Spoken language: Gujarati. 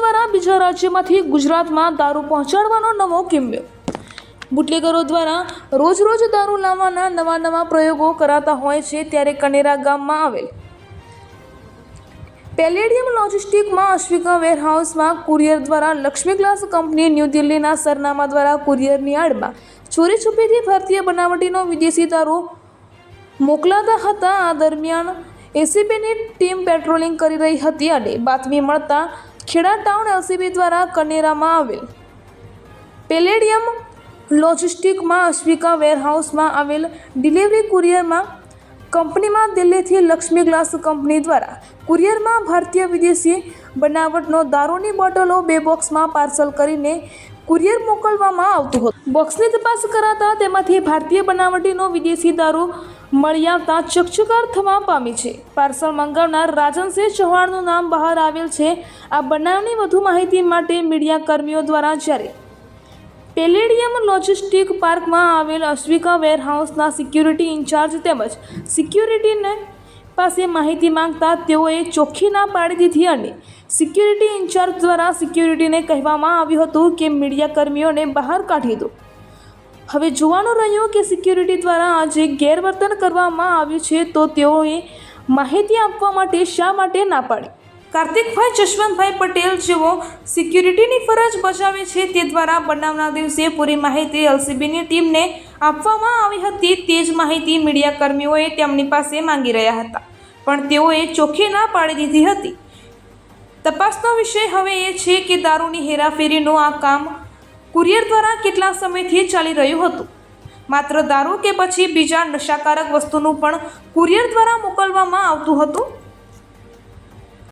દ્વારા બીજા રાજ્યમાંથી ગુજરાતમાં દારૂ પહોંચાડવાનો નવો કિમ્યો બુટલેગરો દ્વારા રોજ રોજ દારૂ લાવવાના નવા નવા પ્રયોગો કરાતા હોય છે ત્યારે કનેરા ગામમાં આવેલ. પેલેડિયમ લોજિસ્ટિકમાં અશ્વિકા વેરહાઉસમાં કુરિયર દ્વારા લક્ષ્મી ગ્લાસ કંપની ન્યૂ દિલ્હીના સરનામા દ્વારા કુરિયરની આડમાં ચોરી છુપીથી ભારતીય બનાવટીનો વિદેશી દારૂ મોકલાતા હતા. આ દરમિયાન એસીબીની ટીમ પેટ્રોલિંગ કરી રહી હતી અને બાતમી મળતા ખેડા ટાઉન એલસીબી દ્વારા કનેરામાં આવેલ પેલેડિયમ લોજિસ્ટિકમાં અશ્વિકા વેરહાઉસમાં આવેલ ડિલિવરી કુરિયરમાં કંપનીમાં દિલ્હીથી લક્ષ્મી ગ્લાસ કંપની દ્વારા કુરિયરમાં ભારતીય વિદેશી બનાવટનો દારૂની બોટલો બે બોક્સમાં પાર્સલ કરીને કુરિયર મોકલવામાં આવતું હતું. બોક્સની તપાસ કરાતા તેમાંથી ભારતીય બનાવટીનો વિદેશી દારૂ મળી આવતા ચકચકાર થવા પામી છે. પાર્સલ મંગાવનાર રાજનસિંહ ચૌહાણનું નામ બહાર આવેલ છે. આ બનાવની વધુ માહિતી માટે મીડિયા કર્મીઓ દ્વારા જ્યારે પેલેડિયમ લોજિસ્ટિક પાર્કમાં આવેલ અશ્વિકા વેરહાઉસના સિક્યુરિટી ઇન્ચાર્જ તેમજ સિક્યુરિટીને પાસે માહિતી માંગતા તેઓએ ચોખ્ખી ના પાડી દીધી અને સિક્યુરિટી ઇન્ચાર્જ દ્વારા સિક્યુરિટીને કહેવામાં આવ્યું હતું કે મીડિયાકર્મીઓને બહાર કાઢી દો. હવે જોવાનું રહ્યું કે સિક્યુરિટી દ્વારા આજે ગેરવર્તન કરવામાં આવ્યું છે તો તેઓએ માહિતી આપવા માટે શા માટે ના પાડી? કાર્તિકભાઈ જશવંતભાઈ પટેલ જેઓ સિક્યુરિટીની ફરજ બજાવે છે તે દ્વારા બનાવના દિવસે પૂરી માહિતી એલસીબીની ટીમને આપવામાં આવી હતી તે જ માહિતી મીડિયા કર્મીઓએ તેમની પાસે માંગી રહ્યા હતા. પણ તેઓએ ચોખ્ખી ના પાડી દીધી હતી. તપાસનો વિષય હવે એ છે કે દારૂની હેરાફેરીનું આ કામ કુરિયર દ્વારા કેટલા સમયથી ચાલી રહ્યું હતું. માત્ર દારૂ કે પછી બીજા નશાકારક વસ્તુનું પણ કુરિયર દ્વારા મોકલવામાં આવતું હતું?